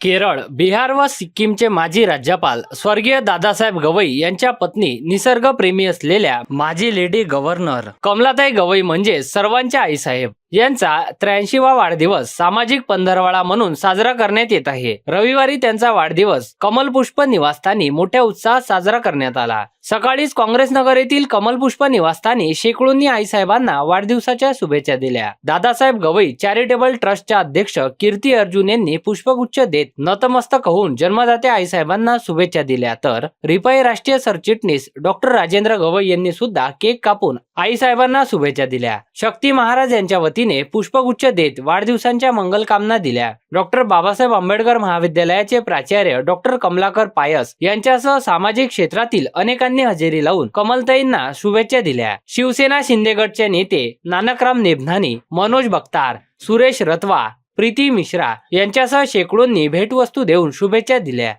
केरळ बिहार व सिक्कीमचे माजी राज्यपाल स्वर्गीय दादासाहेब गवई यांच्या पत्नी निसर्गप्रेमी असलेल्या माजी लेडी गव्हर्नर कमलाताई गवई म्हणजे सर्वांच्या आईसाहेब. यांचा त्र्याऐंशीवा वाढदिवस सामाजिक पंधरवाडा म्हणून साजरा करण्यात येत आहे. रविवारी त्यांचा वाढदिवस कमलपुष्प निवासस्थानी मोठ्या उत्साहात साजरा करण्यात आला. सकाळीच काँग्रेस नगर येथील कमलपुष्प निवासस्थानी शेकडोंनी आईसाहेबांना वाढदिवसाच्या शुभेच्छा दिल्या. दादासाहेब गवई चॅरिटेबल ट्रस्टच्या अध्यक्ष कीर्ती अर्जुन यांनी पुष्पगुच्छ देत नतमस्तक होऊन जन्मदात्या आईसाहेबांना शुभेच्छा दिल्या. तर रिपाई राष्ट्रीय सरचिटणीस डॉक्टर राजेंद्र गवई यांनी सुद्धा केक कापून आईसाहेबांना शुभेच्छा दिल्या. शक्ती महाराज यांच्या वतीने पुष्पगुच्छ देत वाढदिवसांच्या मंगलकामना दिल्या. डॉक्टर बाबासाहेब आंबेडकर महाविद्यालयाचे प्राचार्य डॉक्टर कमलाकर पायस यांच्यासह सामाजिक क्षेत्रातील अनेकांनी हजेरी लावून कमलताईंना शुभेच्छा दिल्या. शिवसेना शिंदे गटचे नेते नानकराम नेभनानी मनोज बक्तार सुरेश रतवा प्रीती मिश्रा यांच्यासह शेकडोंनी भेटवस्तू देऊन शुभेच्छा दिल्या.